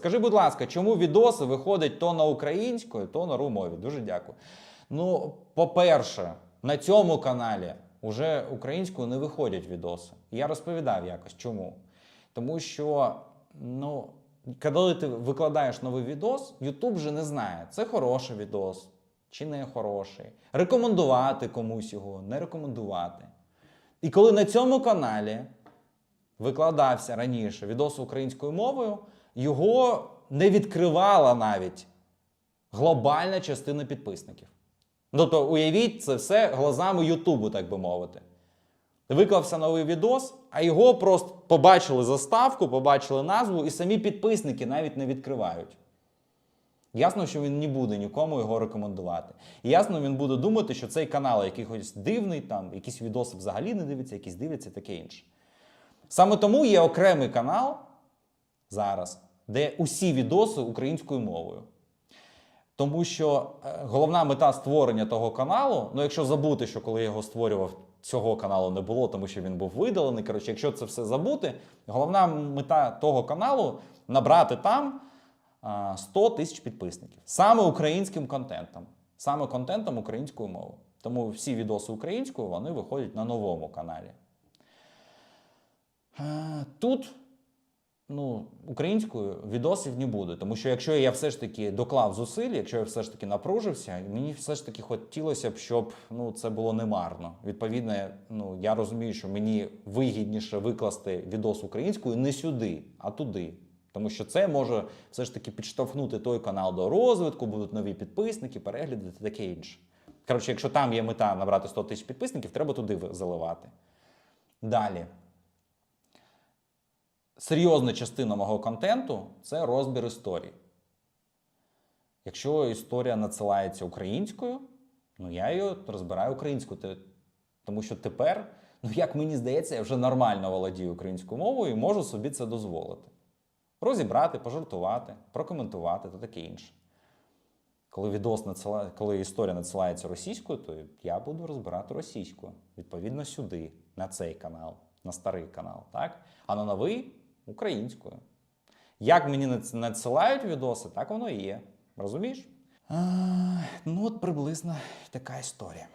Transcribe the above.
Скажи, будь ласка, чому відоси виходять то на українською, то на румові? Дуже дякую. Ну, по-перше, на цьому каналі вже українською не виходять відоси. Я розповідав якось чому. Тому що, ну, коли ти викладаєш новий відос, YouTube вже не знає, це хороший відос чи не хороший. Рекомендувати комусь його, не рекомендувати. І коли на цьому каналі викладався раніше відос українською мовою, його не відкривала навіть глобальна частина підписників. Тобто, уявіть це все глазами Ютубу, так би мовити. Виклався новий відос, а його просто побачили заставку, побачили назву, і самі підписники навіть не відкривають. Ясно, що він не буде нікому його рекомендувати. І ясно, він буде думати, що цей канал якийсь дивний, там, якісь відоси взагалі не дивиться, якісь дивляться, таке інше. Саме тому є окремий канал зараз, де усі відоси українською мовою. Тому що е, головна мета створення того каналу, ну якщо забути, що коли я його створював, цього каналу не було, тому що він був видалений. Коротше, якщо це все забути, головна мета того каналу набрати там 100 тисяч підписників. Саме українським контентом. Саме контентом українською мовою. Тому всі відоси українською вони виходять на новому каналі. Е, Тут ну, українською відосів не буде. Тому що якщо я все ж таки доклав зусиль, якщо я все ж таки напружився, мені все ж таки хотілося б, щоб ну, це було немарно. Відповідно, ну, я розумію, що мені вигідніше викласти відос українською не сюди, а туди. Тому що це може все ж таки підштовхнути той канал до розвитку, будуть нові підписники, перегляди та таке інше. Коротше, якщо там є мета набрати 100 тисяч підписників, треба туди заливати. Далі. Серйозна частина мого контенту це розбір історій. Якщо історія надсилається українською, ну я її розбираю українською. Тому що тепер, ну як мені здається, я вже нормально володію українською мовою і можу собі це дозволити. Розібрати, пожартувати, прокоментувати та таке інше. Коли відос надсила... коли історія надсилається російською, то я буду розбирати російською. Відповідно, сюди, на цей канал, на старий канал, так? А на новий українською. Як мені надс- надсилають відоси, так воно і є. Розумієш? А, ну, от приблизно така історія.